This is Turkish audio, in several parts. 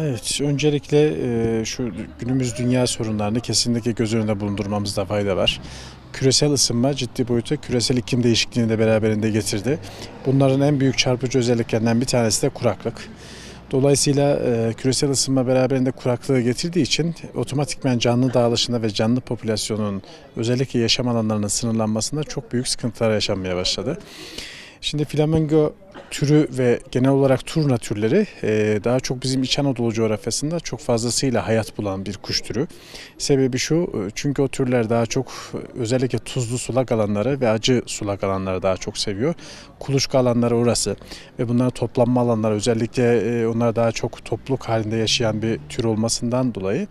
Evet, öncelikle e, şu günümüz dünya sorunlarını kesinlikle göz önünde bulundurmamızda fayda var. Küresel ısınma ciddi boyutta küresel iklim değişikliğini de beraberinde getirdi. Bunların en büyük çarpıcı özelliklerinden bir tanesi de kuraklık. Dolayısıyla e, küresel ısınma beraberinde kuraklığı getirdiği için otomatikmen canlı dağılışında ve canlı popülasyonun özellikle yaşam alanlarının sınırlanmasında çok büyük sıkıntılar yaşanmaya başladı. Şimdi flamingo türü ve genel olarak turna türleri e, daha çok bizim İç Anadolu coğrafyasında çok fazlasıyla hayat bulan bir kuş türü. Sebebi şu e, çünkü o türler daha çok e, özellikle tuzlu sulak alanları ve acı sulak alanları daha çok seviyor. Kuluçka alanları orası ve bunların toplanma alanları özellikle onlar daha çok topluluk halinde yaşayan bir tür olmasından dolayı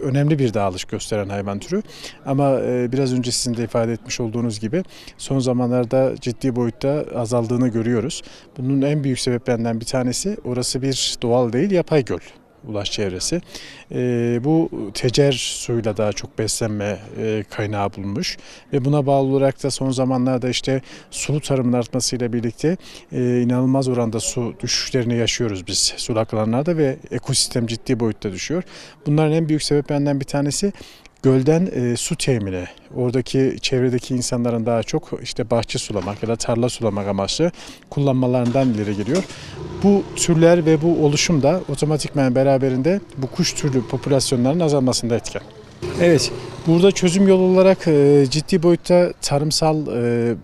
önemli bir dağılış gösteren hayvan türü. Ama biraz önce sizin de ifade etmiş olduğunuz gibi son zamanlarda ciddi boyutta azaldığını görüyoruz. Bunun en büyük sebeplerinden bir tanesi orası bir doğal değil yapay göl ulaş çevresi. Ee, bu tecer suyuyla daha çok beslenme e, kaynağı bulunmuş ve buna bağlı olarak da son zamanlarda işte sulu tarımın artmasıyla birlikte e, inanılmaz oranda su düşüşlerini yaşıyoruz biz sulak alanlarda ve ekosistem ciddi boyutta düşüyor. Bunların en büyük sebeplerinden bir tanesi gölden e, su temini. Oradaki çevredeki insanların daha çok işte bahçe sulamak ya da tarla sulamak amaçlı kullanmalarından ileri geliyor. Bu türler ve bu oluşum da otomatikman beraberinde bu kuş türlü popülasyonların azalmasında etken. Evet, burada çözüm yolu olarak e, ciddi boyutta tarımsal e,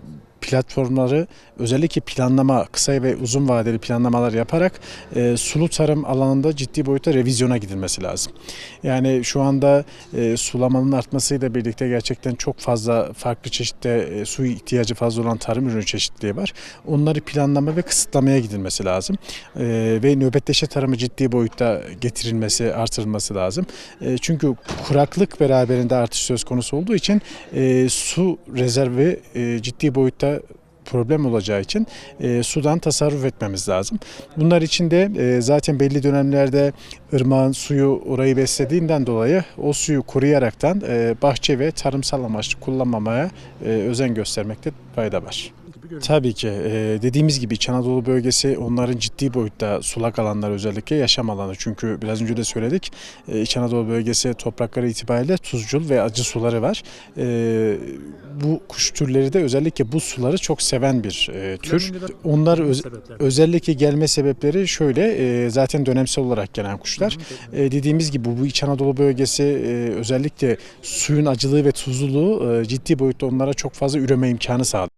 platformları özellikle planlama, kısa ve uzun vadeli planlamalar yaparak e, sulu tarım alanında ciddi boyutta revizyona gidilmesi lazım. Yani şu anda e, sulamanın artmasıyla birlikte gerçekten çok fazla farklı çeşitte e, su ihtiyacı fazla olan tarım ürünü çeşitliliği var. Onları planlama ve kısıtlamaya gidilmesi lazım. E, ve nöbetleşe tarımı ciddi boyutta getirilmesi, artırılması lazım. E, çünkü kuraklık beraberinde artış söz konusu olduğu için e, su rezervi e, ciddi boyutta problem olacağı için e, sudan tasarruf etmemiz lazım. Bunlar için de e, zaten belli dönemlerde ırmağın suyu orayı beslediğinden dolayı o suyu koruyaraktan e, bahçe ve tarımsal amaçlı kullanmamaya e, özen göstermekte fayda var. Tabii ki. Ee, dediğimiz gibi İç Anadolu bölgesi onların ciddi boyutta sulak alanlar özellikle yaşam alanı. Çünkü biraz önce de söyledik. Ee, İç Anadolu bölgesi toprakları itibariyle tuzcul ve acı suları var. Ee, bu kuş türleri de özellikle bu suları çok seven bir e, tür. Onlar öz- özellikle gelme sebepleri şöyle. e, zaten dönemsel olarak gelen kuşlar. E, dediğimiz gibi bu İç Anadolu bölgesi e, özellikle suyun acılığı ve tuzluluğu e, ciddi boyutta onlara çok fazla üreme imkanı sağlıyor.